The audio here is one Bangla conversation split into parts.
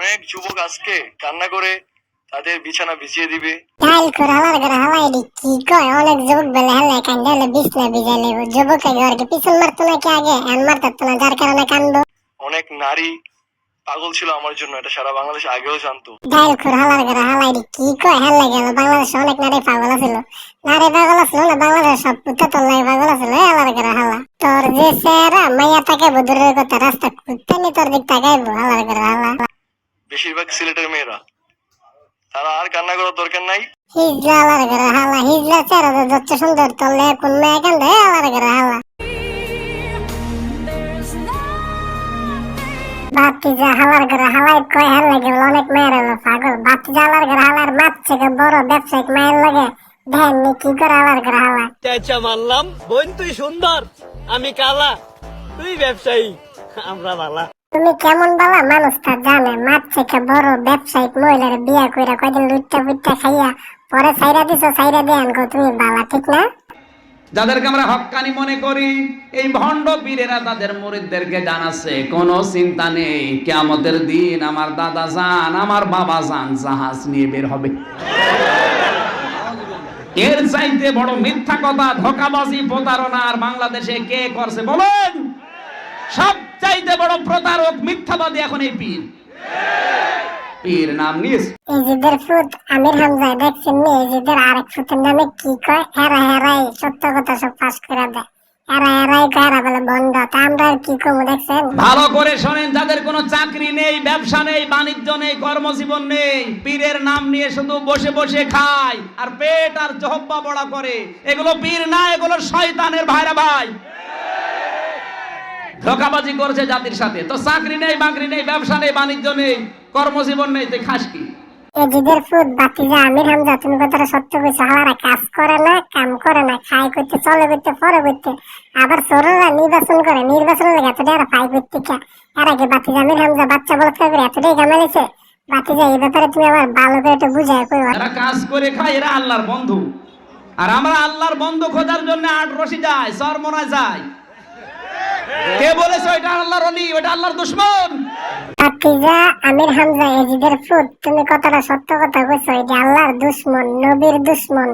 অনেক যুবক আজকে কান্না করে তাদের বিছানা বিছিয়ে দিবে। ডাইল করে হালার করে হালাই দি কি কয়? অনেক যুবক বেলে হেলে কান্দে যুবক ঘরকে পিছন মারতো নাকি আগে? আর মারতো না যার কারণে কান্দো। অনেক নারী পাগল ছিল আমার জন্য এটা সারা বাংলাদেশ আগেও জানতো। ডাইল করে হালার করে হালাই দি কি কয়? হেলে গেল বাংলাদেশে অনেক নারী পাগল ছিল নারী পাগল ছিল না বাংলাদেশ সব পুত্র পাগল ছিল হালার করে হালা তোর যে চেহারা মাইয়া তাকে বুদুরের কথা রাস্তা কুত্তে নি তোর দিক তাকাইবো হালার করে হালা বেশিরভাগ সিলেটের মেয়েরা। তারা আর কান্না করার দরকার নাই। হিজলা হালার করে হালা হিজলা চেহারা তো যত সুন্দর তোলে কোন মেয়ে কান্দে হালার করে হালা। বাতিজা হালার করে হালাই কয় হাল লাগে অনেক মেয়ের হলো পাগল। বাতিজা হালার করে হালার মাছ থেকে বড় ব্যবসায়িক মায়ের লাগে। ধ্যান নি কি করে হালার করে হালা চেঁচা মারলাম বোন তুই সুন্দর আমি কালা তুই ব্যবসায়ী আমরা বালা। তুমি কেমন বালা? মানুষ তা জানে। মাছ থেকে বড় ব্যবসায়িক মহিলার বিয়া কইরা কয়দিন লুটটা ফুটটা খাইয়া পরে সাইরা দিছো সাইরা দিয়ে আনকো তুমি বালা, ঠিক না? যাদেরকে আমরা হক্কানি মনে করি, এই ভণ্ড পীরেরা তাদের মুরিদদেরকে জানাচ্ছে কোনো চিন্তা নেই। কেয়ামতের দিন আমার দাদা যান, আমার বাবা যান, জাহাজ নিয়ে বের হবে। এর চাইতে বড় মিথ্যা কথা, ধোকাবাজি, প্রতারণা আর বাংলাদেশে কে করছে বলেন? সব চাইতে বড় প্রতারক মিথ্যাবাদী এখন এই পীর। পীর নাম নিস এজিদের ফুট আমির হামজা দেখছেন নি এজিদের আরেক ফুটের নামে কি কয়? হেরা হেরাই সত্য কথা সব ফাঁস করে দেয়। হেরা হেরাই হেরা বলে বন্ধ। তা আমরা কি কমু দেখছেন? ভালো করে শোনেন যাদের কোনো চাকরি নেই ব্যবসা নেই বাণিজ্য নেই কর্মজীবন নেই পীরের নাম নিয়ে শুধু বসে বসে খায় আর পেট আর জহব্বা বড়া করে। এগুলো পীর না এগুলো শয়তানের ভাইরা ভাই। ধোকাবাজি করছে জাতির সাথে। তো চাকরি নেই বাকরি নেই ব্যবসা নেই বাণিজ্য নেই কর্মজীবন নেই তুই খাস কি? এজিদের ফুট বাতিজা আমির হামজা তুমি কথাটা সত্য কইছো? হালারা কাজ করে না কাম করে না খাই করতে চলে করতে পরে করতে। আবার সররা নির্বাচন করে নির্বাচন লাগে এতটা আর ফাই করতে কে? এর আগে বাতিজা আমির হামজা বাচ্চা করে এতটাই কামাইছে বাতিজা এই ব্যাপারে তুমি আবার ভালো করে একটু বুঝায় কই এরা কাজ করে খায় এরা আল্লাহর বন্ধু। আর আমরা আল্লাহর বন্ধু খোঁজার জন্য আট রশি যায় সরমনা যায়। ওইটা আল্লাহর অলি ওইটা আল্লাহর দুশ্মন। আমির হামজা এজিদের ফুট তুমি কথাটা সত্য কথা কইছো? এটা আল্লাহর দুশ্মন নবীর দুশ্মন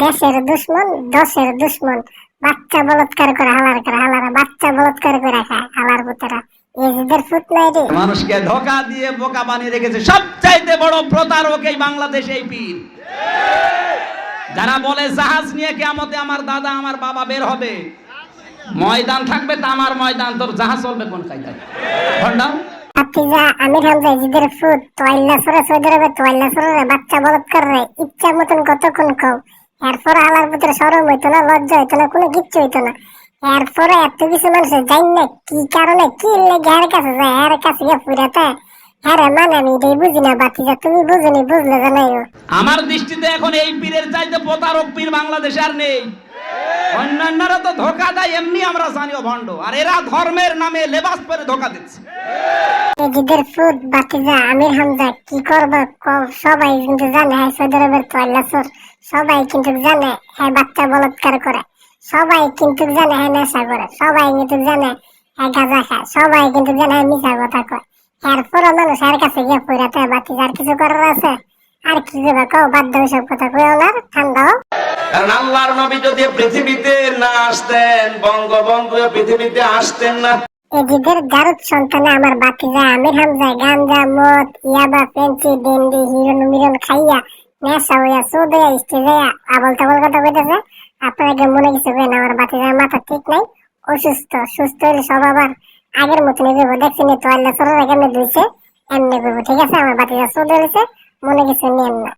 দেশের দুশ্মন দশের দুশ্মন। বাচ্চা বলৎকার করে হালার করে হালারা বাচ্চা বলৎকার করে খায় হালার পুতরা। এজিদের ফুট নাই রে। মানুষকে ধোকা দিয়ে বোকা বানিয়ে রেখেছে সবচাইতে বড় প্রতারক এই বাংলাদেশ এই পীর। যারা বলে জাহাজ নিয়ে কেমতে আমার দাদা আমার বাবা বের হবে ময়দান থাকবে তামার ময়দান। তোর জাহাজ চলবে কোন কায়দায়? ভণ্ডা বাতিজা আমির হামজা এজিদের ফুট তোয়াল্লা সরে সৌদি আরবে তোয়াল্লা সরে বাচ্চা বলৎকার রে ইচ্ছা মতন কতক্ষণ খাও? এরপরে হালার পুতরা সরম হইতো না লজ্জা হইতো না কোনো কিচ্ছু হইতো না। এরপরে এত কিছু মানুষ জানি না কি কারণে কি লেগে হের কাছে যায় হের কাছে গিয়ে ফুরাতে হ্যাঁ মানে আমি এটাই বুঝি না বাতিজা তুমি বুঝুনি বুঝলে জানাইও। আমার দৃষ্টিতে এখন এই পীরের চাইতে প্রতারক পীর বাংলাদেশে আর নেই। অন্যান্যরা তো ধোকা দেয়, এমনি আমরা জানিও ভণ্ড। আর এরা ধর্মের নামে লেবাস পরে ধোকা দিচ্ছে। এজিদের ফুট বাতিজা আমির হামজা কি করব সবাই কিন্তু জানে হ্যাঁ সৌদি আরবের তোয়াল্লা সর। সবাই কিন্তু জানে হ্যাঁ বাচ্চা বলৎকার করে। সবাই কিন্তু জানে হ্যাঁ নেশা করে। সবাই কিন্তু জানে হ্যাঁ গাঁজা খায়। সবাই কিন্তু জানে হ্যাঁ মিশা কথা কয়। এরপরও মানুষ এর কাছে গিয়ে পুরাতে বাতিজা আর কিছু করার আছে আর কি করবে কও বাদ দাও সব কথা কইও না ঠান্ডা হও। কারণ আল্লাহর নবী যদি পৃথিবীতে না আসতেন বঙ্গবন্ধু পৃথিবীতে আসতেন না। এজিদের গারুদ সন্তানে আমার বাতিজা আমির হামজা গাঞ্জা মদ ইয়াবা পেন্সি ডেন্ডি খাইয়া নেশা হইয়া চোদ হইয়া স্টেজে আবল তাবল কথা কইতেছে। আপনাকে মনে কিছু করেন আমার বাতিজার মাথা ঠিক নাই। অসুস্থ সুস্থ হইলে সব আবার আগের মতন এগোবো দেখছি নি তোয়াল্লা সরার কেমনে ধুইছে এমনি করব ঠিক আছে? আমার বাতিজা চোদ হয়েছে মনে কিছু নিয়েন না